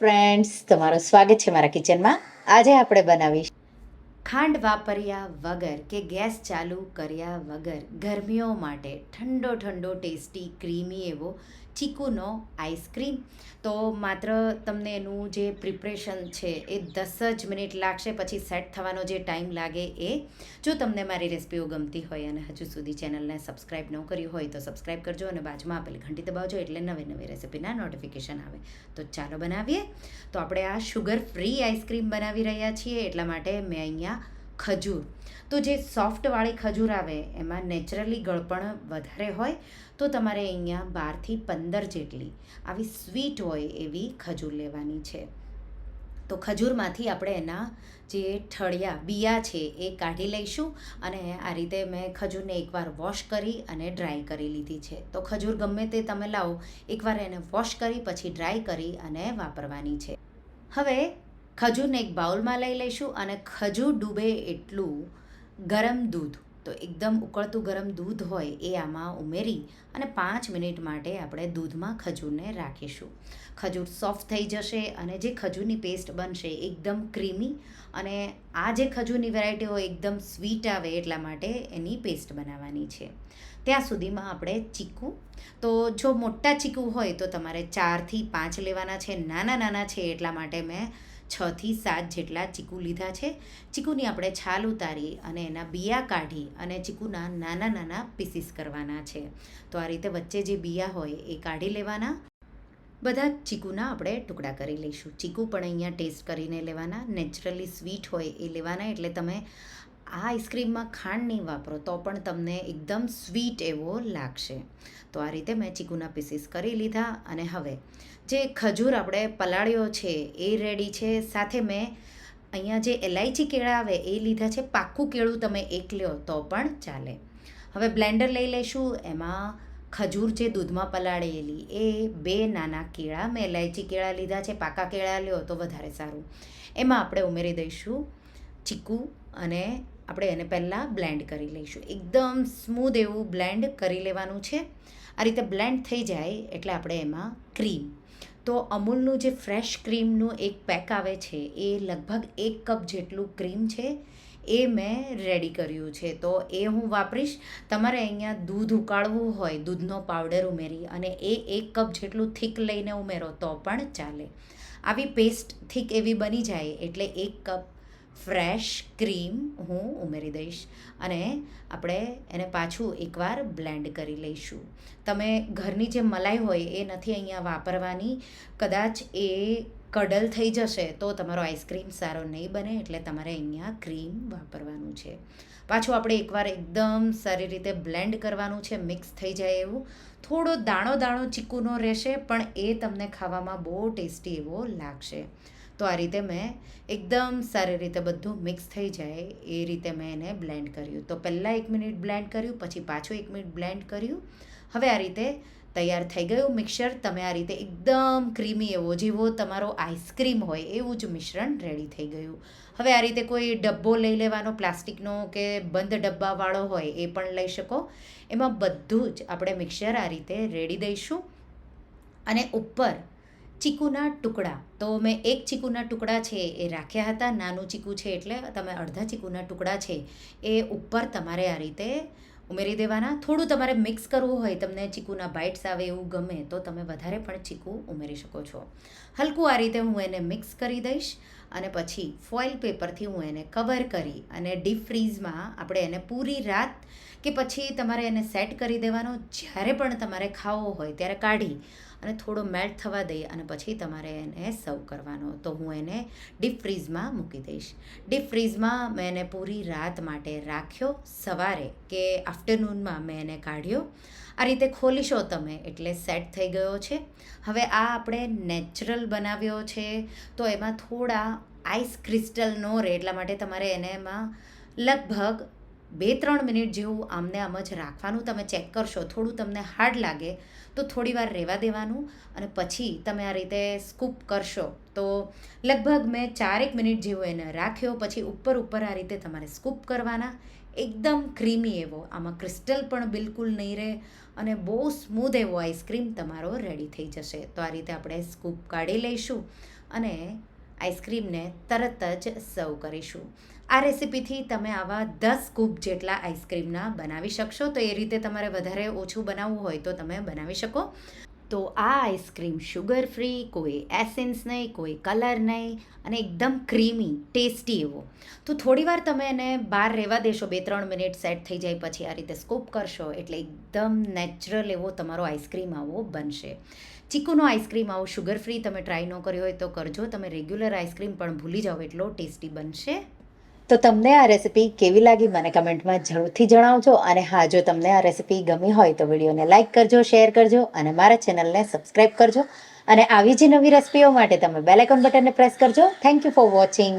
Friends તમારું સ્વાગત છે મારા કિચનમાં આજે આપણે બનાવીશ. ખાંડ વાપર્યા વગર કે ગેસ ચાલુ કર્યા વગર ગરમીઓ માટે ઠંડો ઠંડો ટેસ્ટી, ક્રીમી એવો ચીકુનો આઈસ્ક્રીમ તો માત્ર તમને એનું જે પ્રિપરેશન છે એ દસ જ મિનિટ લાગશે, પછી સેટ થવાનો જે ટાઈમ લાગે એ જો તમને મારી રેસિપીઓ ગમતી હોય અને હજુ સુધી ચેનલને સબસ્ક્રાઈબ ન કરી હોય તો સબસ્ક્રાઈબ કરજો અને બાજુમાં આપેલી ઘંટી દબાવજો એટલે નવી નવી રેસિપીના નોટિફિકેશન આવે. તો ચાલો બનાવીએ. તો આપણે આ શુગર ફ્રી આઈસ્ક્રીમ બનાવી રહ્યા છીએ, એટલા માટે મેં અહીંયા ખજૂર. તો જે સોફ્ટવાળી ખજૂર આવે, એમાં નેચરલી ગળપણ વધારે હોય, તો તમારે અહીંયા બારથી પંદર જેટલી આવી સ્વીટ હોય એવી ખજૂર લેવાની છે. તો ખજૂરમાંથી આપણે એના જે ઠળિયા, બિયા છે એ કાઢી લઈશું અને આ રીતે મેં ખજૂરને એકવાર વોશ કરી અને ડ્રાય કરી લીધી છે. તો ખજૂર ગમે તે તમે લાવો, એકવાર એને વોશ કરી, પછી ડ્રાય કરી અને વાપરવાની છે. હવે ખજૂરને એક બાઉલમાં લઈ લઈશું અને ખજૂર ડૂબે એટલું ગરમ દૂધ. તો એકદમ ઉકળતું ગરમ દૂધ હોય એ આમાં ઉમેરી અને પાંચ મિનિટ માટે આપણે દૂધમાં ખજૂરને રાખીશું. ખજૂર સોફ્ટ થઈ જશે અને જે ખજૂરની પેસ્ટ બનશે એકદમ ક્રીમી અને આ જે ખજૂરની વેરાયટી હોય એકદમ સ્વીટ આવે એટલા માટે એની પેસ્ટ બનાવવાની છે. ત્યાં સુધીમાં આપણે ચીકુ. તો જો મોટા ચીકુ હોય તો તમારે ચારથી પાંચ લેવાના છે, નાના નાના છે એટલા માટે મેં છથી સાત જેટલા ચીકુ લીધા છે. ચીકુની આપણે છાલ ઉતારી અને એના બિયા કાઢી અને ચીકુના નાના નાના પીસીસ કરવાના છે. તો આ રીતે વચ્ચે જે બિયા હોય એ કાઢી લેવાના. બધા ચીકુના આપણે ટુકડા કરી લઈશું. ચીકુ પણ અહીંયા ટેસ્ટ કરીને લેવાના. નેચરલી સ્વીટ હોય એ લેવાના. એટલે તમે આ આઈસ્ક્રીમમાં ખાંડ નહીં વાપરો તો પણ તમને એકદમ સ્વીટ એવો લાગશે. તો આ રીતે મેં ચીકુના પીસીસ કરી લીધા અને હવે જે ખજૂર આપણે પલાળ્યો છે એ રેડી છે. સાથે મેં અહીંયા જે એલાયચી કેળા આવે એ લીધા છે. પાક્કું કેળું તમે એક લ્યો તો પણ ચાલે. હવે બ્લેન્ડર લઈ લઈશું. એમાં ખજૂર જે દૂધમાં પલાળેલી એ બે નાના કેળા મેં એલાયચી કેળા લીધા છે. પાકા કેળા લ્યો તો વધારે સારું. એમાં આપણે ઉમેરી દઈશું ચીકુ અને આપણે એને પહેલાં બ્લેન્ડ કરી લઈશું. એકદમ સ્મૂધ એવું બ્લેન્ડ કરી લેવાનું છે. આ રીતે બ્લેન્ડ થઈ જાય એટલે આપણે એમાં ક્રીમ તો અમૂલનું જે ફ્રેશ ક્રીમનું એક પેક આવે છે, એ લગભગ એક કપ જેટલું ક્રીમ છે, એ મેં રેડી કર્યું છે. તો એ હું વાપરીશ. તમારે અહીંયા દૂધ ઉકાળવું હોય, દૂધનો પાવડર ઉમેરી અને એ એક કપ જેટલું થીક લઈને ઉમેરો તો પણ ચાલે. આવી પેસ્ટ થીક એવી બની જાય એટલે એક કપ ફ્રેશ ક્રીમ હું ઉમેરી દઈશ અને આપણે એને પાછું એકવાર બ્લેન્ડ કરી લઈશું. તમે ઘરની જે મલાઈ હોય એ નથી અહીંયા વાપરવાની. કદાચ એ કડલ થઈ જશે તો તમારો આઈસ્ક્રીમ સારો નહીં બને એટલે તમારે અહીંયા ક્રીમ વાપરવાનું છે. પાછું આપણે એકવાર એકદમ સારી રીતે બ્લેન્ડ કરવાનું છે, મિક્સ થઈ જાય એવું. થોડો દાણો દાણો ચીકુનો રહેશે પણ એ તમને ખાવામાં બહુ ટેસ્ટી એવો લાગશે. તો આ રીતે મેં એકદમ સારી રીતે બધું મિક્સ થઈ જાય એ રીતે મેં એને બ્લેન્ડ કર્યું. તો પહેલાં એક મિનિટ બ્લેન્ડ કર્યું, પછી પાછું એક મિનિટ બ્લેન્ડ કર્યું. હવે આ રીતે તૈયાર થઈ ગયું મિક્સર તમે આ રીતે એકદમ ક્રીમી એવો જેવો તમારો આઈસ્ક્રીમ હોય એવું જ મિશ્રણ રેડી થઈ ગયું. હવે આ રીતે કોઈ ડબ્બો લઈ લેવાનો, પ્લાસ્ટિકનો કે બંધ ડબ્બાવાળો હોય એ પણ લઈ શકો. એમાં બધું જ આપણે મિક્સર આ રીતે રેડી દઈશું. અને ઉપર ચીકુના ટુકડા. તો મેં એક ચીકુના ટુકડા છે એ રાખ્યા હતા. નાનું ચીકુ છે એટલે તમે અડધા ચીકુના ટુકડા છે એ ઉપર તમારે આ રીતે ઉમેરી દેવાના. થોડું તમારે મિક્સ કરવું હોય, તમને ચીકુના બાઇટ્સ આવે એવું ગમે, તો તમે વધારે પણ ચીકુ ઉમેરી શકો છો. હલકું આ રીતે હું એને મિક્સ કરી દઈશ અને પછી ફોઇલ પેપરથી હું એને કવર કરી અને ડીપ ફ્રીઝમાં આપણે એને પૂરી રાત કે પછી તમારે એને સેટ કરી દેવાનો. જ્યારે પણ તમારે ખાવો હોય, ત્યારે કાઢી અને થોડો મેલ્ટ થવા દઈ અને પછી તમારે એને સર્વ કરવાનો. તો હું એને ડીપ ફ્રીઝમાં મૂકી દઈશ. ડીપ ફ્રીઝમાં મેં એને પૂરી રાત માટે રાખ્યો. સવારે કે આફ્ટરનૂનમાં મેં એને કાઢ્યો. આ રીતે ખોલીશો તમે એટલે સેટ થઈ ગયો છે. હવે આ આપણે નેચરલ બનાવ્યો છે. તો એમાં થોડા આઈસ ક્રિસ્ટલ નો રહે એટલા માટે તમારે એને એમાં લગભગ બે ત્રણ મિનિટ જેવું આમને આમ જ રાખવાનું. તમે ચેક કરશો, થોડું તમને હાર્ડ લાગે તો થોડી વાર રહેવા દેવાનું અને પછી તમે આ રીતે સ્કૂપ કરશો. તો લગભગ મેં ચારેક મિનિટ જેવો એને રાખ્યો, પછી ઉપર ઉપર આ રીતે તમારે સ્કૂપ કરવાના. એકદમ ક્રીમી એવો. આમાં ક્રિસ્ટલ પણ બિલકુલ નહીં રહે અને બહુ સ્મૂધ એવો આઈસ્ક્રીમ તમારો રેડી થઈ જશે. તો આ રીતે આપણે સ્કૂપ કાઢી લઈશું અને આઈસ્ક્રીમને તરત જ સર્વ કરીશું. આ રેસિપીથી તમે આવા દસ કૂપ જેટલા આઈસ્ક્રીમના બનાવી શકશો. તો એ રીતે તમારે વધારે ઓછું બનાવવું હોય તો તમે બનાવી શકો. તો આ આઈસ્ક્રીમ શુગર ફ્રી કોઈ એસેન્સ નહીં, કોઈ કલર નહીં અને એકદમ ક્રીમી ટેસ્ટી એવો. તો થોડીવાર તમે એને બહાર રહેવા દેશો. બે ત્રણ મિનિટ સેટ થઈ જાય પછી આ રીતે સ્કૂપ કરશો એટલે એકદમ નેચરલ એવો તમારો આઈસ્ક્રીમ આવો બનશે. ચીકુનો આઈસ્ક્રીમ આવો શુગર ફ્રી તમે ટ્રાય ન કર્યો હોય તો કરજો. તમે રેગ્યુલર આઈસ્ક્રીમ પણ ભૂલી જાઓ, એટલો ટેસ્ટી બનશે. તો તમને આ રેસિપી કેવી લાગી મને કમેન્ટમાં જરૂરથી જણાવજો. અને હા, જો તમને આ રેસિપી ગમી હોય તો વિડીયોને લાઇક કરજો શેર કરજો, અને મારા ચેનલને સબસ્ક્રાઈબ કરજો. અને આવી જ નવી રેસિપીઓ માટે તમે બેલ આઇકોન બટનને પ્રેસ કરજો. Thank you for watching